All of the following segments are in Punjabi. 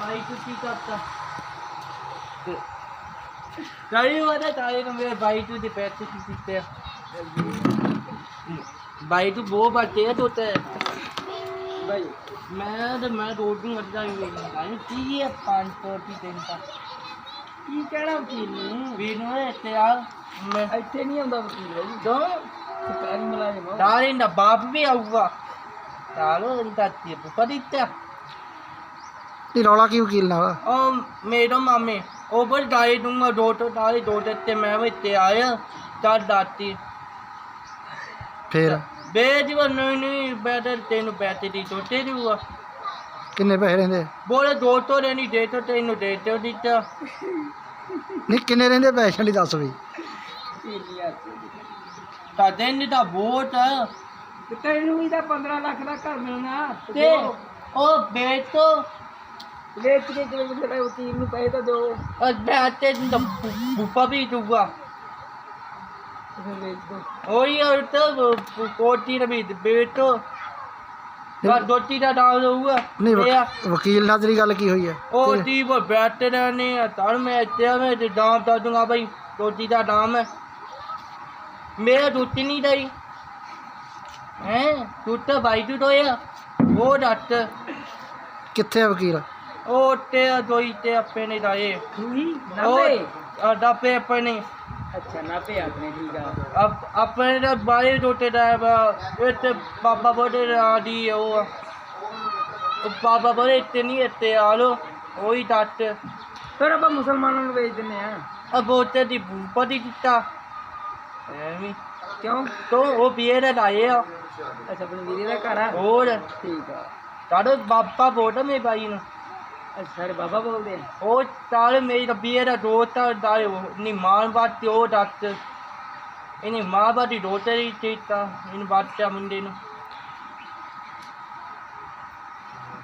ਭਾਈ ਤੂੰ ਕੀ ਕਰਤਾ? ਤਾਈ ਵਾਦਾ ਤਾਈ ਨੂੰ ਮੇਰੇ ਭਾਈ ਤੂੰ ਦੇ ਪੈਸੇ ਕੀ ਦਿੱਤੇ ਆ ਭਾਈ ਤੂੰ ਬਹੁਤ ਬੱਚੇ ਆ ਤੂੰ ਤੇ ਭਾਈ ਮੈਂ ਤੇ ਮੈਂ ਰੋਡ ਨੂੰ ਅੱਡਾ ਹੀ ਵੇਖਦਾ ਕੀ ਹੈ 500 ਦੀ ਦਿਨ ਦਾ? ਕੀ ਕਹਿਣਾ ਵਕੀਲ ਨੂੰ? ਵੀ ਨੂੰ ਇੱਥੇ ਆ। ਮੈਂ ਇੱਥੇ ਨਹੀਂ ਆਉਂਦਾ ਵਕੀਲ ਬਾਈ ਦੋ ਸਰਕਾਰੀ ਮੁਲਾਜ਼ਮ। ਤਾਰੇ ਦਾ ਬਾਪ ਵੀ ਆਊਗਾ। ਤਾਲੋ ਇੰਦਾ ਤੇ ਪਪੜੀਤਾ ਨਹੀਂ ਰੌਲਾ ਕੀ ਵਕੀਲ ਨਾਲ ਉਹ ਮੇਰਾ ਮਾਮੇ ਉਹ ਬਸ ਦੂੰਗਾ ਦੋ ਤੋਂ ਤਾਰੇ ਦੋ ਤੇ ਮੈਂ ਵੀ ਤੇ ਆਇਆ ਤਾਂ ਦਾਤੀ। ਫੇਰ? ਬੇਜ ਨਹੀਂ ਨਹੀਂ ਬੈਟਰ ਤੈਨੂੰ ਬੈਟੇ ਦੀ ਟੋਟੇ ਦੂਗਾ ਕਿੰਨੇ ਪੈਸੇ ਰਹਿੰਦੇ? ਬੋਲੇ ਦੋ ਤੋਂ ਨਹੀਂ ਦੇ ਤੋਂ ਤੈਨੂੰ ਦੇ ਤੋਂ ਦਿੱਤਾ ਨਹੀਂ ਕਿੰਨੇ ਰਹਿੰਦੇ ਪੈਸੇ ਲਈ ਦੱਸ ਰੁਪਏ। ਤਾਂ ਦਿਨ ਦਾ ਵੋਟ। ਤੈਨੂੰ ਵੀ ਤਾਂ 15 ਲੱਖ ਦਾ ਘਰ ਮਿਲਣਾ। ਤੇ ਉਹ ਬੇਚ ਤੋਂ ਵੇਚ ਕੇ ਕਿਵੇਂ ਜਿਹੜਾ ਵਕੀਲ ਨੂੰ ਪੈਸੇ ਤਾਂ ਦਿਓ। ਉਹ ਬੈਟੇ ਦਾ ਬੁੱਪਾ ਵੀ ਦੂਗਾ ਤੇ ਫਿਰ ਵੇਚ ਦੋ ਉਹੀ ਔਰ ਤਾਂ ਕੋਟੀ ਦਾ ਵੀ ਬੇਚ ਤੋਂ ਬਸ ਦੋਤੀ ਦਾ ਨਾਮ ਦਊਗਾ। ਨਹੀਂ ਵਕ- ਇਹ ਆ, ਵਕੀਲ ਨਾਲ ਤੇਰੀ ਗੱਲ ਕੀ ਹੋਈ ਹੈ? ਉਹ ਕੀ- ਦੀ ਉਹ ਬੈਠੇ ਰਹਿਣੇ ਆ ਤਾਂ ਮੈਂ ਇੱਥੇ ਮੈਂ ਤੇ ਨਾਮ ਦੱਸ ਦੂੰਗਾ ਭਾਈ ਦੋਤੀ ਦਾ ਨਾਮ ਹੈ। ਮੇਰਾ ਦੁੱਤ ਨਹੀਂ ਦਈ। ਹੈ? ਦੁੱਤ ਭਾਈ ਤੂੰ ਦੋਇਆ। ਉਹ ਡੱਟ ਕਿੱਥੇ ਵਕੀਲ? ਉਹ ਤੇ ਦੋਈ ਤੇ ਆਪੇ ਨੇ ਦਾਏ ਨਾਪੇ? ਉਹ ਡਾਪੇ ਆਪਣੇ ਨੇ ਅੱਛਾ ਨਾਪੇ ਆਪਣੇ ਠੀਕ ਆ। ਅਬ ਆਪਣੇ ਦਾ ਬਾਰੇ ਦੋਤੇ ਦਾ ਇੱਥੇ ਬਾਬਾ ਬੋੜੇ ਆਦੀ ਉਹ ਆ। ਉਹ ਬਾਬਾ ਬੋੜੇ ਇੱਥੇ ਨਹੀਂ ਇੱਥੇ ਆ ਲੋ ਉਹੀ ਡੱਟ ਫਿਰ ਆਪਾਂ ਮੁਸਲਮਾਨਾਂ ਨੂੰ ਵੇਚ ਦਿੰਨੇ ਆ। ਅਬੋਤੇ ਦੀ ਬੂਪਾ ਦੀ ਦਿੱਤਾ। ਐਵੇਂ। ਕਿਉਂ? ਤੋਂ ਉਹ ਬੀਏ ਦਾ ਲਾਏ ਆ। ਅੱਛਾ ਆਪਣੇ ਵੀਰੇ ਦਾ ਘਰ ਆ। ਹੋਰ। ਠੀਕ ਆ। ਤਾੜੋ ਬਾਬਾ ਬੋੜਾ ਮੇ ਬਾਈ ਨੂੰ। ਸਾਰੇ ਬਾਬਾ ਬੋਲਦੇ ਆ। ਉਹ ਤਾਲ ਮੇਰੀ ਦਾ ਬੀਏ ਦਾ ਦੋਤਾ ਦਾ ਨੀ ਮਾਨ ਬਾਤ ਉਹ ਡਾਕਟ ਇਹਨੇ ਮਾਂ ਬਾਦੀ ਦੋਤੇ ਦੀ ਚੀਤਾ ਇਹਨੂੰ ਬਾਟਿਆ ਮੁੰਡੇ ਨੂੰ।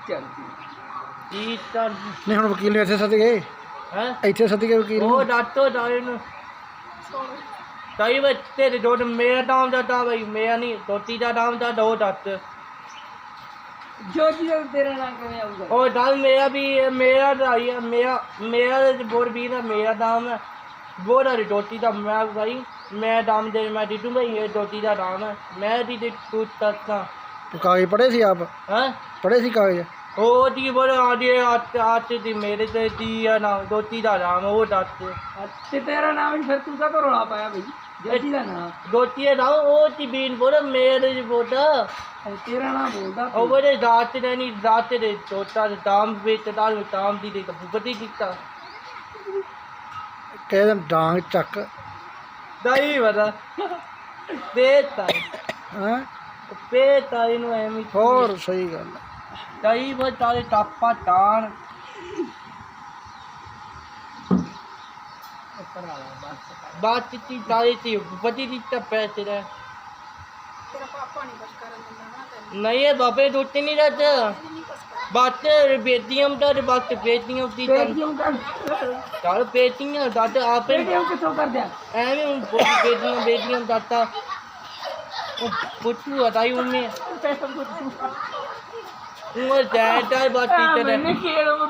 ਚੱਲ ਠੀਕ ਚੀਤਾ ਨਹੀਂ ਹੁਣ ਵਕੀਲ ਨੂੰ ਇੱਥੇ ਸੱਦ ਗਏ। ਹੈ? ਇੱਥੇ ਸੱਦ ਗਏ ਵਕੀਲ ਉਹ ਨੂੰ ਡਾਟੋ ਦਾਏ ਨੂੰ ਤਾਈ ਬੱਚੇ ਦੇ ਦੋਟ ਮੇਰਾ ਨਾਮ ਦਾ ਤਾ ਬਈ ਮੇਰਾ ਨਹੀਂ ਦੋਤੀ ਦਾ ਨਾਮ ਦਾ ਦੋ ਡਾਕਟ ਜੋ ਜੀ ਤੇਰਾ ਨਾਮ ਕਿਵੇਂ ਆਊਗਾ? ਉਹ ਨਾਲ ਮੇਰਾ ਵੀ ਇਹ ਮੇਰਾ ਦਾ ਹੀ ਹੈ ਮੇਰਾ ਮੇਰਾ ਬੋਰ ਵੀ ਨਾ ਮੇਰਾ ਨਾਮ ਹੈ ਬੋਰਾ ਦੀ ਦੋਤੀ ਦਾ ਮੈਂ ਭਾਈ ਮੈਂ ਨਾਮ ਦੇ ਮੈਂ ਭਾਈ ਇਹ ਦੋਤੀ ਦਾ ਨਾਮ ਹੈ ਮੈਂ ਦੀ ਦੇ ਤੂੰ ਤੱਕ ਕਾਗਜ਼ ਪੜ੍ਹੇ ਸੀ ਆਪ? ਹਾਂ? ਪੜ੍ਹੇ ਸੀ ਕਾਗਜ਼? ਉਹ ਦੀ ਬੋਲ ਆਦੀ ਆਤ ਆਤ ਦੀ ਮੇਰੇ ਤੇ ਦੀ ਆ ਨਾ ਦੋਤੀ ਦਾ ਨਾਮ ਉਹ ਦੱਸ ਤੇ ਤੇਰਾ ਨਾਮ ਹੀ ਫਿਰ ਤੂੰ ਕਾ ਰੌਲਾ ਪਾਇਆ ਬਈ ਜੱਜੀ ਦਾ ਨਾਮ। ਦੋਤੀ ਦਾ ਨਾਮ ਉਹ ਦੀ ਬੀਨ ਬੋਲ ਮੇਰੇ ਦੀ ਬੋਟਾ ਅਰੇ ਤੇਰਾ ਨਾਮ ਬੋਲਦਾ ਉਹ ਬੋਲੇ ਰਾਤ ਦੇ ਨਹੀਂ ਰਾਤ ਦੇ ਦੋਤਾ ਦੇ ਦਾਮ ਵਿੱਚ ਦਾਲ ਤਾਮ ਦੀ ਦੇ ਬੁਗਤੀ ਕੀਤਾ। ਕਹਿੰਦੇ ਡਾਂਗ ਚੱਕ। ਦਾਈ ਵਦਾ ਬੇਤਾ ਹਾਂ? ਬੇਤਾ ਇਹਨੂੰ ਐਵੇਂ ਹੋਰ ਸਹੀ ਗੱਲ ਹੈ। ਦਾਈ ਬੋ ਤਾਰੇ ਟਾਪਾ ਟਾਣ ਬਾਤ ਚੀ ਤਾਰੇ ਤੀ ਬਦੀ ਦੀ ਟੱਪੇ ਤੇਰਾ ਨਹੀਂ ਇਹ ਬਾਬੇ ਦੁੱਤੇ ਨਹੀਂ ਰੱਜ ਬਾਤ ਬੇਦੀਆਂ ਦਾ ਬਾਤ ਬੇਦੀਆਂ ਦੀ ਪੇਟੀਐਮ ਕਰ ਚੱਲ ਬੇਦੀਆਂ ਦੱਦ ਆਪੇ ਪੇਟੀਐਮ ਕਿੱਥੋਂ ਕਰਦੇ ਆ